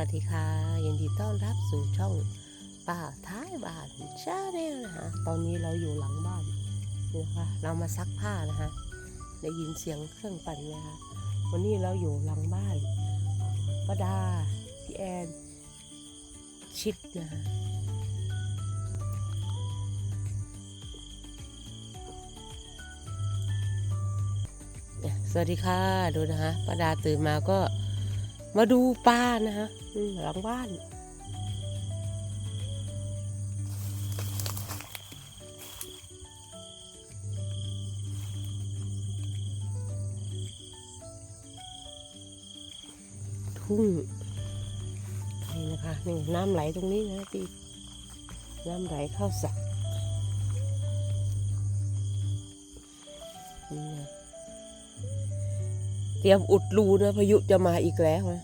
วัสดีค่ะยินดีต้อนรับสู่ช่องป่าท้ายบ้านชาแนลนะคะตอนนี้เราอยู่หลังบ้านนะคะเรามาซักผ้านะคะได้ยินเสียงเครื่องปั่นไหมคะวันนี้เราอยู่หลังบ้านป้าดาพี่แอนชิดนะคะสวัสดีค่ะดูนะคะป้าดาตื่นมาก็ มาดูปลานะฮะหลังบ้าน ทุ่งนี่นะคะนี่น้ำไหลตรงนี้นะพี่น้ำไหลเข้าสระนี่นะ ตรียมอุดรูนะพายุจะมาอีกแล้วนะ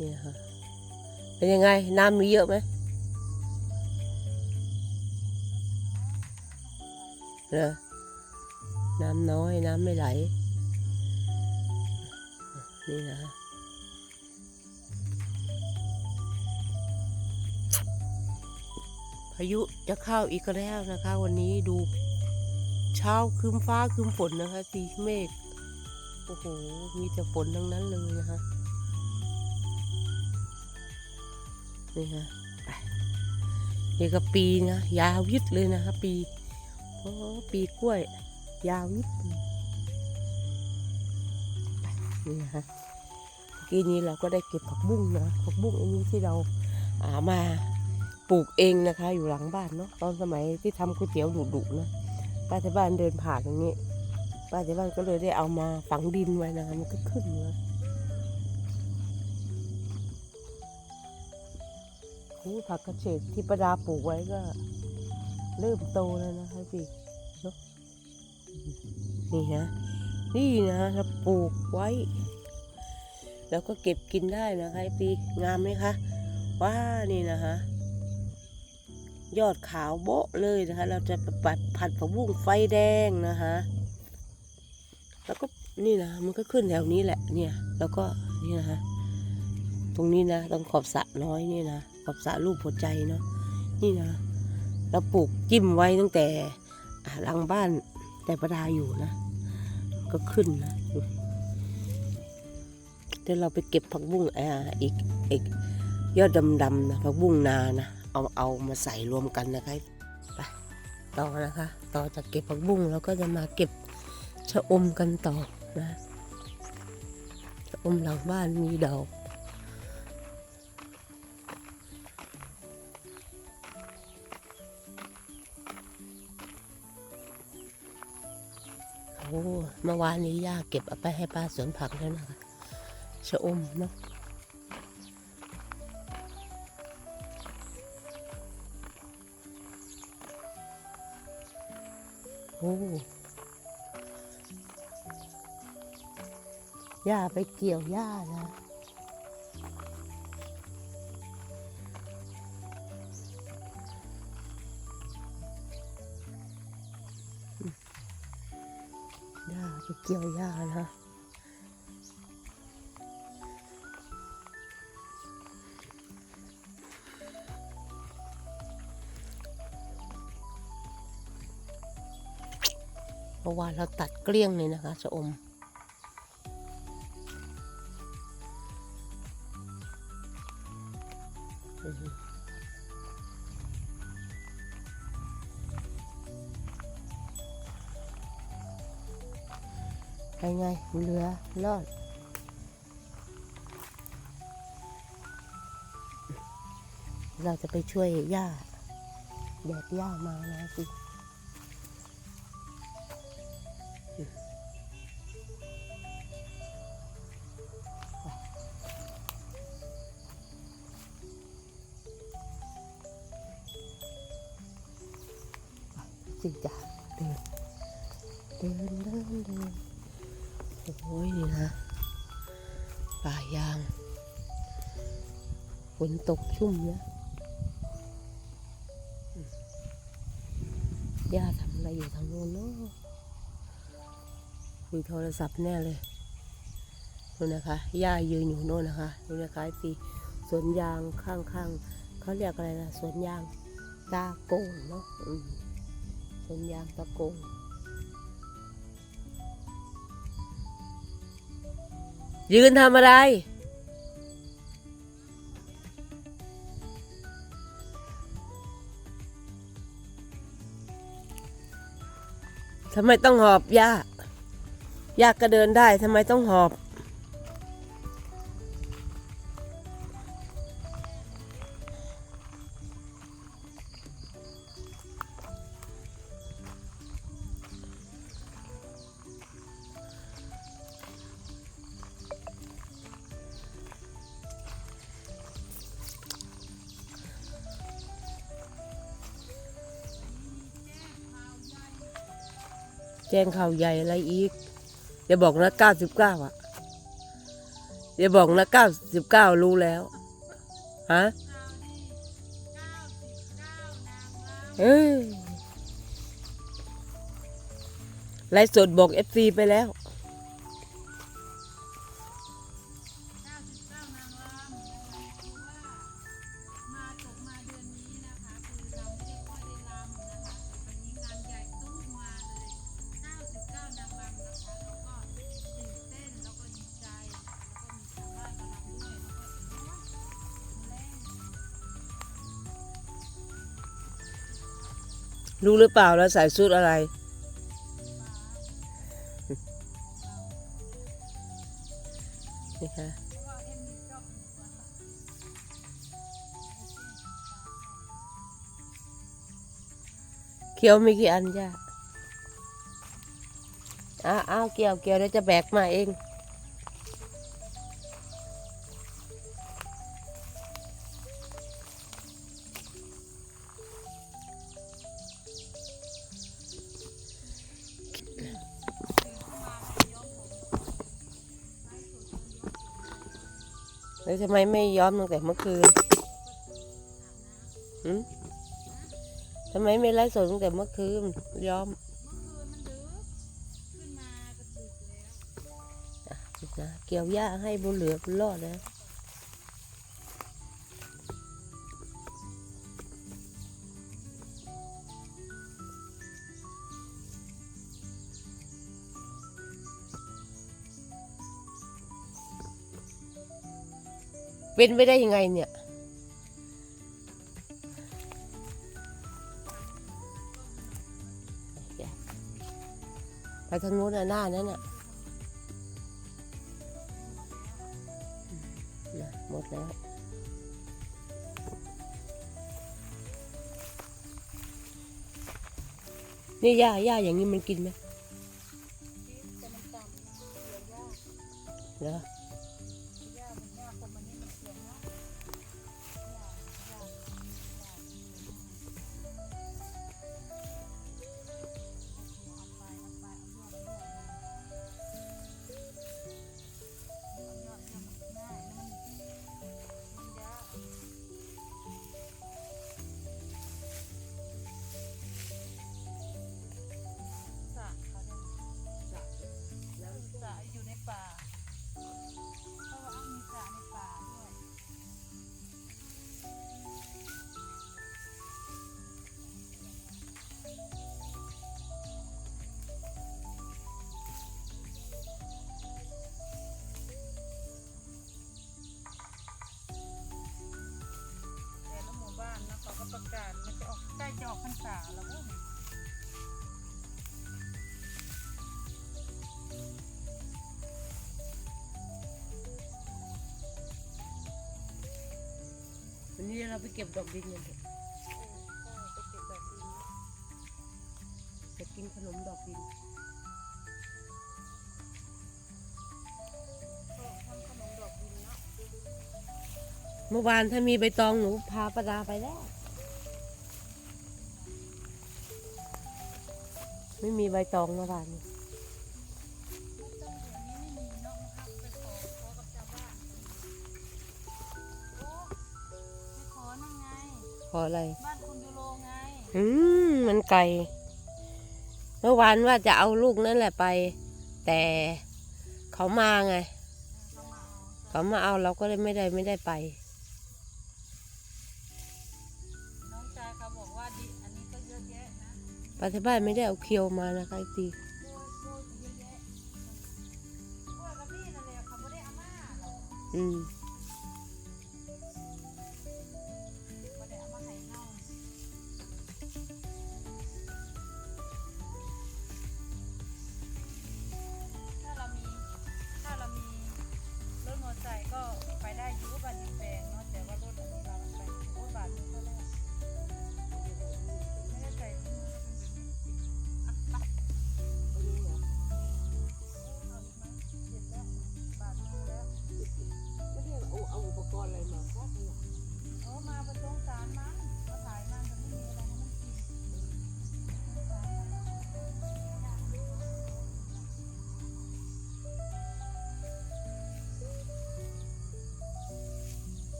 นี่ค่ะเป็นยังไง น้ำมีเยอะไหมเหรอน้ำน้อยน้ำไม่ไหล นี่นะ พายุจะเข้าอีกแล้วนะคะ วันนี้ดูเช้าคืมฟ้าคืมฝนนะคะสีเมฆโอ้โหมีแต่ฝนทั้งนั้นเลยนะคะนี่ฮะนี่ก็ปีนะยาวยิดเลยนะคะปีโอ้ปีกล้วย ยาวยิดเลยนี่ฮะเมื่อกี้นี้เราก็ได้เก็บผักบุ้งนะผักบุ้งอันนี้ที่เราอามา ปลูกเองนะคะ อยู่หลังบ้านเนาะตอนสมัยที่ทำก๋วยเตี๋ยวดุๆนะป้าที่บ้านเดินผ่านอย่างนี้ป้าที่บ้านก็เลยได้เอามาฝังดินไว้นะคะมันก็ขึ้นนะนี่ผักกระเฉดที่ประดาปลูกไว้ก็ เริ่มโตแล้วนะคะพี่เนอะนี่ฮะนี่นะเราปลูกไว้ แล้วก็เก็บกินได้นะคะพี่งามไหมคะว้านี่นะคะ ยอดขาวโบ๊ะเลยนะคะ เราจะไปปัดผัดผักบุ้งไฟแดงนะคะ แล้วก็นี่นะมันก็ขึ้นแถวนี้แหละเนี่ย แล้วก็นี่นะคะ ตรงนี้นะตรงขอบสระน้อยนี่นะขอบสระรูปหัวใจเนาะนี่นะ เราปลูกจิ้มไว้ตั้งแต่อ่าหลังบ้านแต่ประดาอยู่นะ ก็ขึ้นนะเดี๋ยวเราไปเก็บผักบุ้งอ่าอีกอีกยอดดำๆนะผักบุ้งนานะ เอาเอามาใส่รวมกันนะคะไปต่อนะคะ ต่อจากเก็บผักบุ้งเราก็จะมาเก็บชะอมกันต่อนะชะอมหลังบ้านมีดอกโอ้เมื่อวานนี้ย่าเก็บเอาไปให้ป้าสวนผักแล้วนะคะชะอมเนาะ โอ้ย่าไปเกี่ยวหญ้านะหญ้าไปเกี่ยวหญ้านะ เมื่อวาเราตัดเกลี้ยงเลยนะคะชะอมอือหือไปไงเหลือรอดเราจะไปช่วยย่าแดดย่ามานะสิ สิจ้ะเดินเดินเดินเดินโอ้ยนี่นะป่ายางฝนตกชุ่มนะอืมย่าทำอะไรอยู่ทางโน้นเนาะคุยโทรศัพท์แน่เลยนู่นนะคะย่ายืนอยู่โน่นนะคะนู่นนะคะสีสวนยางข้างๆเขาเรียกอะไรนะสวนยางตาโกงเนาะ สวนยางตะโกงยืนทำอะไร ทำไมต้องหอบย่าย่าก็เดินได้ ทำไมต้องหอบ จ้งข่าวใหญ่อะไรอีกอย่าบอกนะเก้าสิบเก้าอะอย่าบอกนะเก้าสิบเก้ารู้แล้วฮะเอ้ยไลฟ์สดบอกเอฟซีไปแล้ว รู้หรือเปล่าแล้วใส่ชุดอะไร นี่ค่ะเพราะว่าเอ็มมียวมีกี่อันจ้ะอ้าวเกี่ยวเกี่ยวเดี๋ยวจะแบกมาเอง แล้วทำไมไม่ย้อมตั้งแต่เมื่อคืนหืมทำไมไม่ไล่สดตั้งแต่เมื่อคืนย้อมเมื่อคืนมันดึกขึ้นมาก็ดึกแล้วนะเกี่ยวหญ้าให้บุญเหลือบุญรอดนะ เป็นไปได้ยังไงเนี่ย ไปทางนู้นน่ะหน้านั้นน่ะนะหมดแล้วนี่ย่าย่าอย่างนี้มันกินไหมแต่มันต่ำนะเกี่ยวยากเหรอ ษาแล้วเว้ยวันนี้เราไปเก็บดอกดินกันเถอะเออใช่ไปเก็บดอกดินจะกินขนมดอกดินก็ทำขนมดอกดินเนาะเมื่อวานถ้ามีใบตองหนูพาประดาไปแล้ว ไม่มีใบตองเมื่อวานนี้ไม่ต้องเดี๋ยวนี้ไม่มีเนาะมันเอาไปขออกับชาวบ้านโอ้ไม่ขอนั่นขออะไร บ้านคุณยูโรไง อืมมันไก่เมื่อวานว่าจะเอาลูกนั่นแหละไป แต่เขามาไง เขามาเอาเขามาเอาเราก็เลยไม่ได้ไม่ได้ไป นะไปที่บ้านไม่ได้เอาเคียวมานะคะตีอืม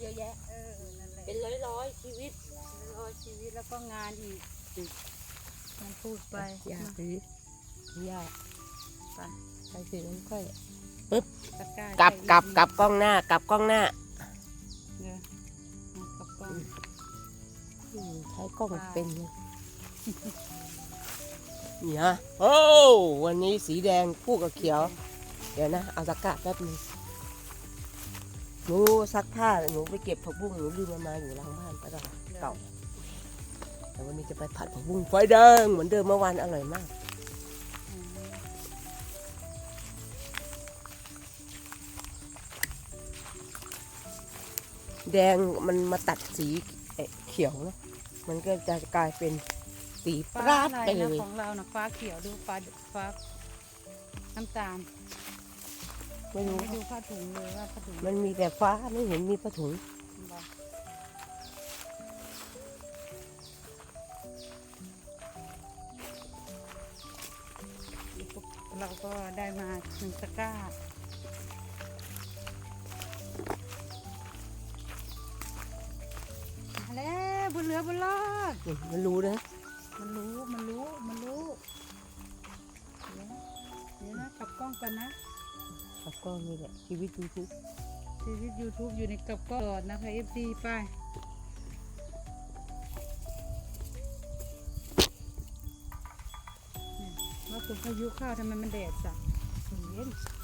เยอะแยะ เออนั่นแหละเป็นร้อยร้อยๆชีวิตรอชีวิตแล้วก็งานอีกมันพูดไปอยากหรือยากไปไปสิน้องค่อยตะกร้ากลับกลับกลับกล้องหน้ากลับกล้องหน้าเนี่ยกลับกล้องอืมใช้กล้องไปเป็นเลยเนี่ยโอ้วันนี้สีแดงคู่กับเขียว เดี๋ยวนะ เอาตะกร้าแป๊บนึง หนูซักผ้าหนูไปเก็บผักบุ้งหนูลืมมันมาอยู่หลังบ้านก็ได้เก่าแต่วันนี้จะไปผัดผักบุ้งไฟแดงเหมือนเดิมเมื่อวานอร่อยมากแดงมันมาตัดสีเอ่อเขียวนะมันก็จะกลายเป็นสีปฟ้าราดไปเลยของเรานะฟ้าเขียวดูฟ้าฟ้าน้ำตาล ไม่รู้ไม่ดูผ้าถุงเลยว่าผ้าถุงมันมีแต่ฟ้าไม่เห็นมีผ้าถุง บอกเราก็ได้มาหนึ่งตะกร้า มาแล้วบุญเหลือบุญรอดนี่มันรู้นะมันรู้ มันรู้ มันรู้ เดี๋ยวนะเดี๋ยวนะกลับกล้องกันนะ กับกล้องนี่แหละชีวิตยูทูบชีวิต YouTube อยู่ในกับกล้องตลอดนะคะ FC ไปเนี่ยว่าฝนพายุข้าวทำไมมันแดดจ้ะเย็นเย็นเย็น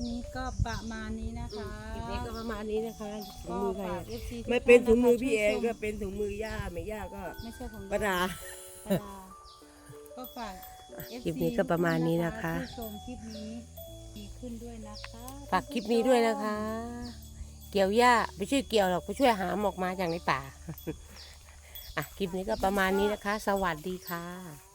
ปนี้ก็ประมาณนี้นะคะคลิปนี้ก็ประมาณนี้นะคะถุงก็มือใครฝาก อะ FC ไม่เป็นถุงมือทุพี่กเอท่านงก็นะคะเป็นถุงมือย่าไม่ย่าก็ไม่ใช่ของประดา ประดาก็ฝากอะคลิปนี้ก็ประมาณนี้นะคะ ที่ชมคลิปนี้ดีขึ้นด้วยนะคะฝากคลิปนี้ด้วยนะคะ เกี่ยวหญ้าไม่ช่วยเกี่ยวหรอกไปช่วยหามออกมาจากในป่า อะคลิปนี้ก็ประมาณนี้นะคะ สวัสดีค่ะ